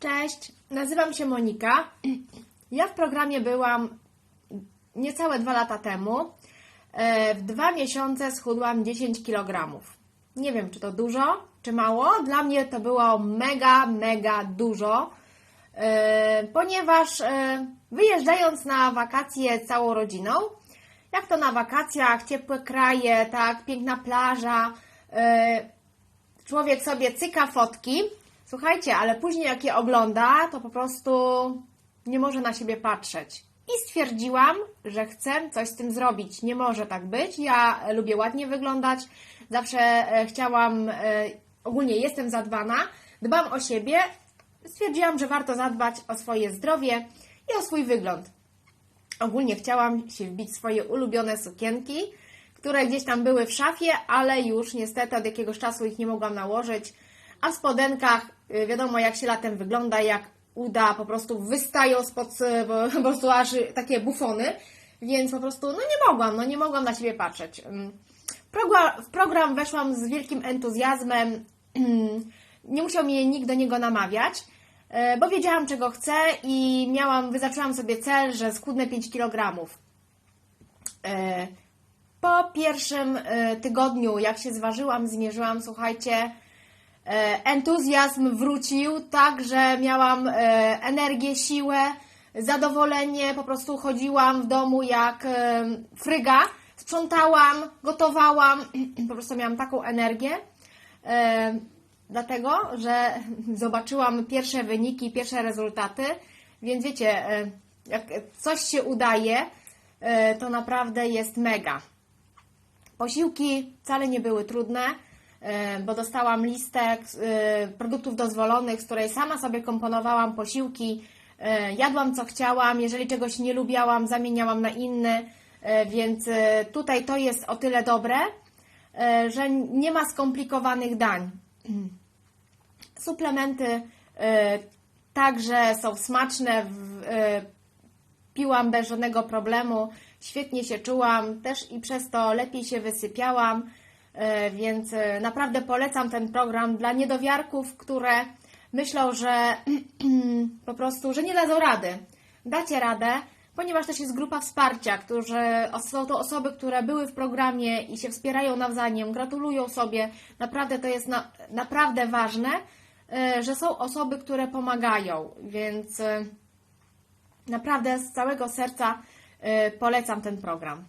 Cześć, nazywam się Monika. Ja w programie byłam niecałe dwa lata temu. E, W dwa miesiące schudłam 10 kg. Nie wiem, czy to dużo, czy mało. Dla mnie to było mega, mega dużo, e, ponieważ e, wyjeżdżając na wakacje całą rodziną, jak to na wakacjach, ciepłe kraje, tak, piękna plaża, człowiek sobie cyka fotki. Słuchajcie, ale później jak je ogląda, to po prostu nie może na siebie patrzeć. I stwierdziłam, że chcę coś z tym zrobić. Nie może tak być. Ja lubię ładnie wyglądać. Zawsze e, chciałam, e, ogólnie jestem zadbana, dbam o siebie. Stwierdziłam, że warto zadbać o swoje zdrowie i o swój wygląd. Ogólnie chciałam się wbić swoje ulubione sukienki, które gdzieś tam były w szafie, ale już niestety od jakiegoś czasu ich nie mogłam nałożyć. A w spodenkach y, wiadomo jak się latem wygląda, jak uda po prostu wystają spod y, po, prostu aż y, takie bufony, więc po prostu no nie mogłam, no nie mogłam na siebie patrzeć. Program, w program weszłam z wielkim entuzjazmem, nie musiał mnie nikt do niego namawiać, e, bo wiedziałam czego chcę i miałam, wyznaczyłam sobie cel, że schudnę 5 kg. Po pierwszym tygodniu, jak się zważyłam, zmierzyłam, słuchajcie, entuzjazm wrócił, tak, że miałam e, energię, siłę, zadowolenie, po prostu chodziłam w domu jak e, fryga, sprzątałam, gotowałam, po prostu miałam taką energię. E, Dlatego, że zobaczyłam pierwsze wyniki, pierwsze rezultaty, więc wiecie, e, jak coś się udaje, e, to naprawdę jest mega. Posiłki wcale nie były trudne, e, bo dostałam listę e, produktów dozwolonych, z której sama sobie komponowałam posiłki, e, jadłam co chciałam, jeżeli czegoś nie lubiałam, zamieniałam na inny, e, więc e, tutaj to jest o tyle dobre, e, że nie ma skomplikowanych dań. Suplementy e, także są smaczne, e, piłam bez żadnego problemu, świetnie się czułam, też i przez to lepiej się wysypiałam, e, więc e, naprawdę polecam ten program dla niedowiarków, które myślą, że po prostu, że nie dadzą rady. Dacie radę, ponieważ też jest grupa wsparcia, którzy są to osoby, które były w programie i się wspierają nawzajem, gratulują sobie. Naprawdę to jest na, naprawdę ważne, e, że są osoby, które pomagają, więc e, Naprawdę z całego serca polecam ten program.